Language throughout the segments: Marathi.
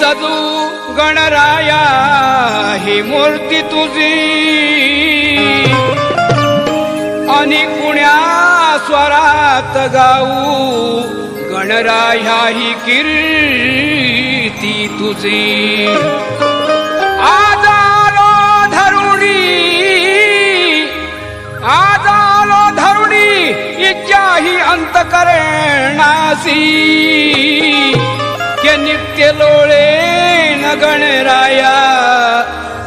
सजू गणराया ही मूर्ती तुझी. आणि कुण्या स्वरात गाऊ गणराया ही कीर्ती तुझी. आजारो धरुणी आजारो धरुणी इच्छा ही अंत करणासी के नित्य लोळे न गणराया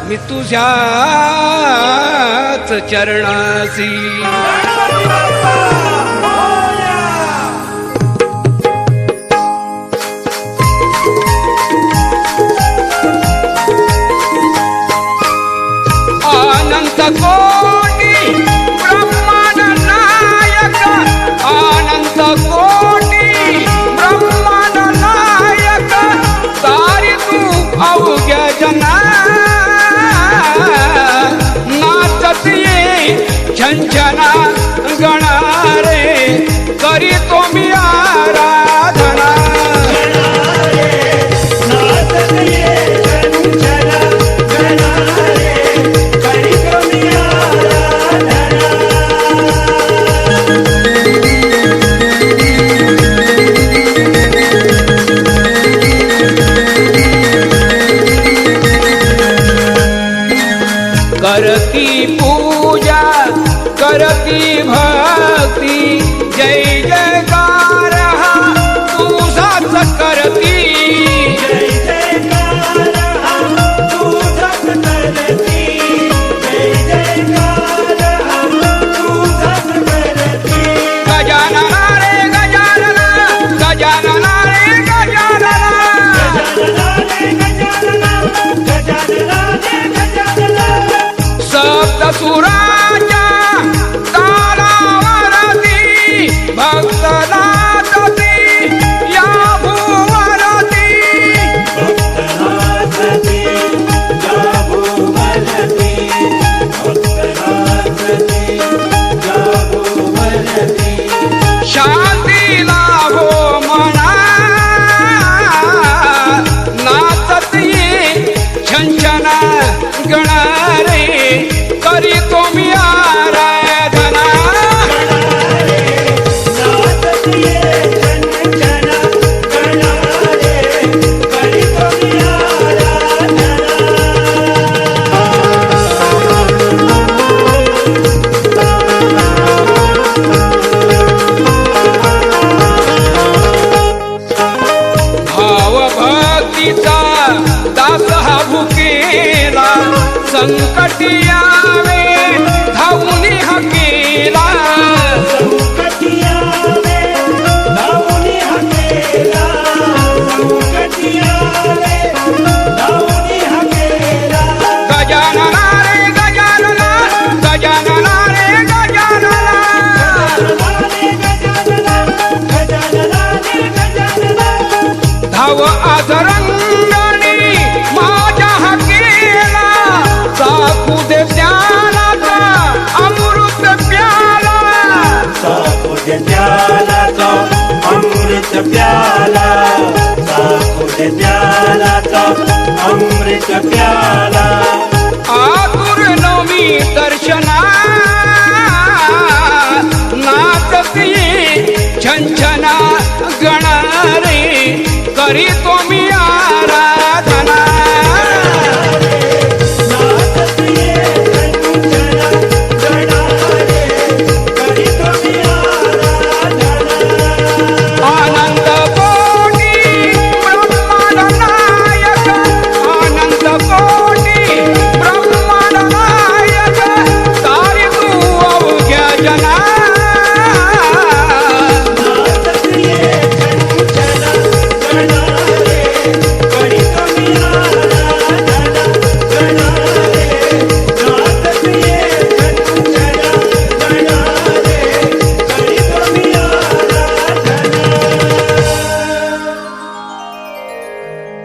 मी तुझ्याच चरणासी. अनंत कोटी ब्रह्मांड नायक आनंद कोटी छंछना करती पूजा करती भक्ती जय जयकार हा तुझाच करती शांती भक्तीचा दास हा भुकेला संकटी यावे धावून हके. माझ्या हकेला साकू दे ज्ञानाचा अमृत प्याला. प्यालाचा अमृत प्याला. साखुद प्यालाचा अमृत प्याला. आतुर नवमी दर्शना. नाचती छंछना गणारे કરી તો મિયા રાધન